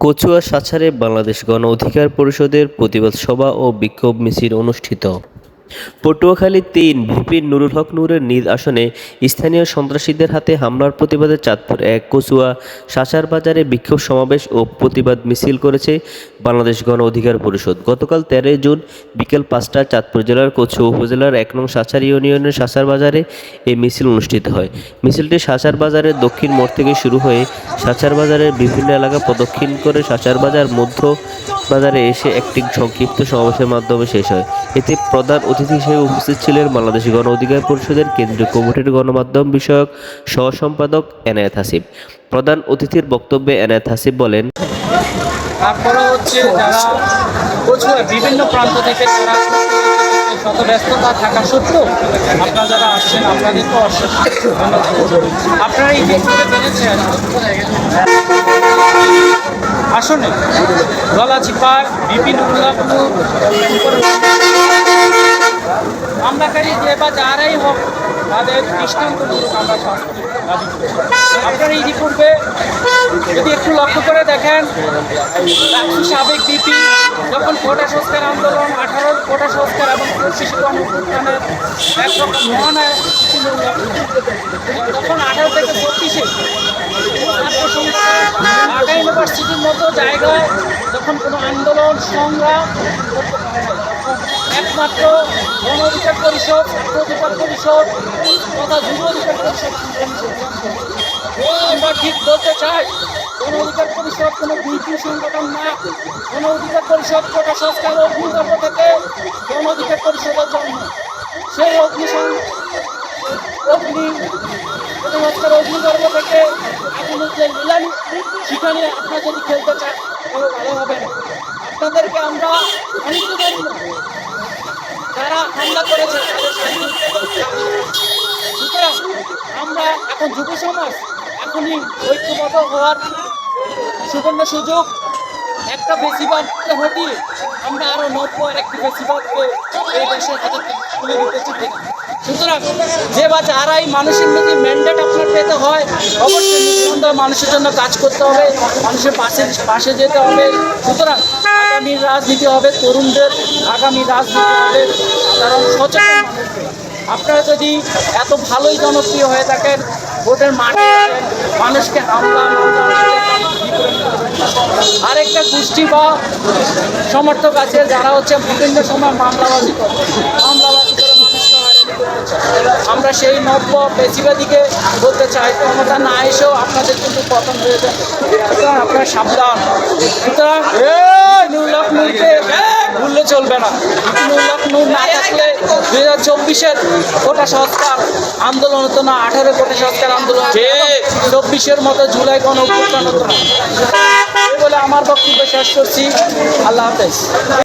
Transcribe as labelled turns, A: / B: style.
A: কচুয়া সাছারে বাংলাদেশ গণ অধিকার পরিষদের প্রতিবাদ সভা ও বিক্ষোভ মিছিল অনুষ্ঠিত। পটুয়াখালী তিন ভিপি নুরুল হক নূরের নিজ আসনে স্থানীয় সন্ত্রাসীদের হাতে হামলার প্রতিবাদে চাঁদপুর এক কচুয়া সাচার বাজারে বিক্ষোভ সমাবেশ ও প্রতিবাদ মিছিল করেছে বাংলাদেশ গণ অধিকার পরিষদ। গতকাল তেরোই জুন বিকেল পাঁচটা চাঁদপুর জেলার কচুয়া উপজেলার এক নং সাচার ইউনিয়নের সাচার বাজারে এই মিছিল অনুষ্ঠিত হয়। মিছিলটি সাচার বাজারের দক্ষিণ মোড় থেকে শুরু হয়ে সাচার বাজারের বিভিন্ন এলাকা প্রদক্ষিণ করে সাচার বাজার মধ্য বাজারে এসে একটি সংক্ষিপ্ত সমাবেশের মাধ্যমে শেষ হয়। এতে প্রধান অতিথি হিসেবে উপস্থিত ছিলেন বাংলাদেশ গণ অধিকার পরিষদের কেন্দ্রীয় কমিটির গণমাধ্যম বিষয়ক সহ সম্পাদক এনায়েত হাসিব। প্রধান অতিথির বক্তব্যে এনায়েত হাসিব বলেন
B: বিভিন্ন প্রান্ত থেকে শত ব্যস্ততা থাকা সত্ত্বেও আপনারা যারা আসছেন। আপনারা এই জেনেছেন। আসনে গলা চিপার বিভিন্ন হামলাকারী যে বা যারাই হোক, তাদের দৃষ্টান্তমূলক আমরা আপনারা ইতিপূর্বে যদি একটু লক্ষ্য করে দেখেন সাবেক বিপি যখন কোটা সংস্কার আন্দোলন, আঠারো কোটা সংস্কার এবং শিশু ছিল তখন আঠারো থেকে চব্বিশে ইউনিভার্সিটির মতো জায়গায় যখন কোনো আন্দোলন, সংগ্রাম, একমাত্র গণ অধিকার পরিষদ অধিকার পরিষদ তথা যুব অধিকার পরিষদ আমরা ঠিক বলতে চাই, গণ অধিকার পরিষদ কোনো দুইটি সংগঠন না। গণ অধিকার পরিষদ কোটা সংস্কার অগ্নিগর্ভ থেকে গণ অধিকার পরিষদের জন্ম। সেই অগ্নি অগ্নি সংস্কার থেকে যে লীলানি সেখানে আপনারা যদি খেলতে চান, তাহলে ভালো হবে না। আপনাদেরকে আমরা অনেক দেব না যারা হামলা করেছে সুতরাং আমরা এখন যুব সমাজ এখনই ঐক্যবদ্ধ হওয়ার সুবর্ণ সুযোগ একটা বেশিরভাগকে হটিয়ে আমরা আরও নব্বই একটি বেশিরভাগকে এই দেশের হাতে তুলে দিতে চাই। সুতরাং যে বা যারাই মানুষের যদি ম্যান্ডেট আপনার পেতে হয়, অবশ্যই নিঃসন্দেহে মানুষের জন্য কাজ করতে হবে, মানুষের পাশে পাশে যেতে হবে। সুতরাং আগামী রাজনীতি হবে, তরুণদের আগামী রাজনীতি হবে, সাধারণ সচেতন আপনারা যদি এত ভালোই জনপ্রিয় হয়ে থাকেন, ভোটের মাঠে মানুষকে হামলা মামলা আরেকটা গোষ্ঠী বা সমর্থক আছে যারা হচ্ছে বিভিন্ন সময় মামলাবাজি করে। মামলাবাজি। আমরা সেই নব্য বেশিবাদীকে বলতে চাই ক্ষমতা না এসেও আপনাদের কিন্তু পতন হয়ে যায় সুতরাং আপনারা সাবধান। সুতরাং নুরুল্লাহ নূরকে ভুললে চলবে না। নুরুল্লাহ নূর না থাকলে দুই হাজার চব্বিশের কোটা সংস্কার আন্দোলন হতো না আঠারো কোটা সংস্কার আন্দোলন চব্বিশের মতো জুলাই গণ অভ্যুত্থান হতো না। বলে আমার বক্তব্য শেষ করছি। আল্লাহ হাফেজ।